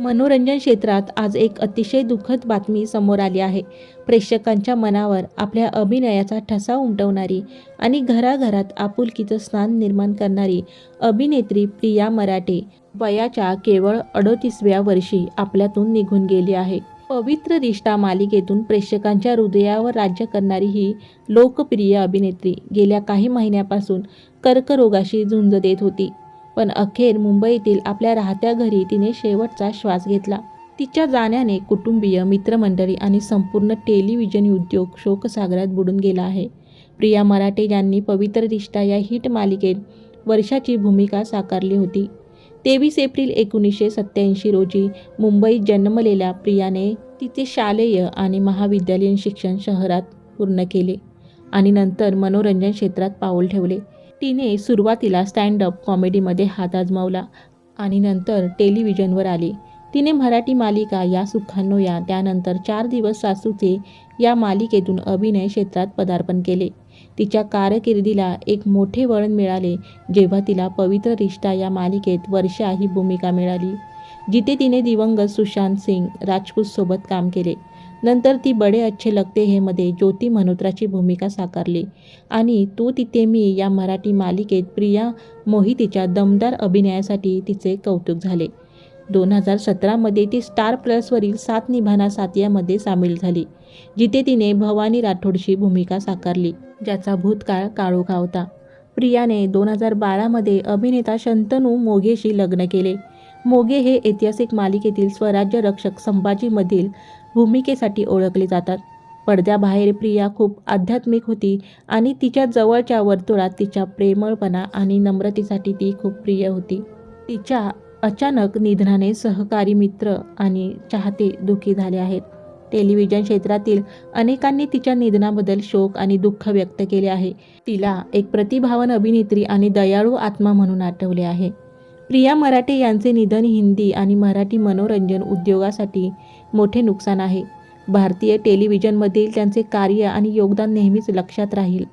मनोरंजन क्षेत्रात आज एक अतिशय दुःखद बातमी समोर आली आहे. प्रेक्षकांच्या मनावर आपल्या अभिनयाचा ठसा उमटवणारी आणि घराघरात आपुलकीचं स्नान निर्माण करणारी अभिनेत्री प्रिया मराठे वयाच्या केवळ अडोतीसव्या वर्षी आपल्यातून निघून गेली आहे. पवित्र रिष्टा मालिकेतून प्रेक्षकांच्या हृदयावर राज्य करणारी ही लोकप्रिय अभिनेत्री गेल्या काही महिन्यापासून कर्करोगाशी झुंज देत होती. पण अखेर मुंबईतील आपल्या राहत्या घरी तिने शेवटचा श्वास घेतला. तिच्या जाण्याने कुटुंबीय मित्रमंडळी आणि संपूर्ण टेलिव्हिजन उद्योग शोकसागरात बुडून गेला आहे. प्रिया मराठे यांनी पवित्र रिश्ता या हिट मालिकेत वर्षाची भूमिका साकारली होती. तेवीस एप्रिल एकोणीसशे सत्त्याऐंशी रोजी मुंबईत जन्मलेल्या प्रियाने तिचे शालेय आणि महाविद्यालयीन शिक्षण शहरात पूर्ण केले आणि नंतर मनोरंजन क्षेत्रात पाऊल ठेवले. तिने सुरुवातीला स्टँडअप कॉमेडीमध्ये हात आजमावला आणि नंतर टेलिव्हिजनवर आली. तिने मराठी मालिका या सुखांनो या त्यानंतर चार दिवस सासूचे या मालिकेतून अभिनय क्षेत्रात पदार्पण केले. तिच्या कारकिर्दीला एक मोठे वळण मिळाले जेव्हा तिला पवित्र रिश्ता या मालिकेत वर्षा ही भूमिका मिळाली जिथे तिने दिवंगत सुशांत सिंग राजपूतसोबत काम केले. नंतर ती बडे अच्छे लगते हे मध्ये ज्योती मल्होत्राची भूमिका साकारली. आणि तू तिथे मी या मराठी मालिकेत प्रिया मोहितीच्या दमदार अभिनयासाठी तिचे कौतुक झाले. दोन हजार सतरामध्ये ती स्टार प्लसवरील सात निभाना सातियामध्ये सामील झाली जिथे तिने भवानी राठोडची भूमिका साकारली ज्याचा भूतकाळ काळोखा होता. प्रियाने दोन हजार बारामध्ये अभिनेता शंतनू मोघेशी लग्न केले. मोगे हे ऐतिहासिक मालिकेतील स्वराज्य रक्षक संभाजीमधील भूमिकेसाठी ओळखले जातात. पडद्याबाहेर प्रिया खूप आध्यात्मिक होती आणि तिच्या जवळच्या वर्तुळात तिच्या प्रेमळपणा आणि नम्रतेसाठी ती खूप प्रिय होती. तिच्या अचानक निधनाने सहकारी मित्र आणि चाहते दुःखी झाले आहेत. टेलिव्हिजन क्षेत्रातील अनेकांनी तिच्या निधनाबद्दल शोक आणि दुःख व्यक्त केले आहे. तिला एक प्रतिभावान अभिनेत्री आणि दयाळू आत्मा म्हणून आठवले आहे. प्रिया मराठे यांचे निधन हिंदी आणि मराठी मनोरंजन उद्योगासाठी मोठे नुकसान आहे. भारतीय टेलिव्हिजनमधील त्यांचे कार्य आणि योगदान नेहमीच लक्षात राहील.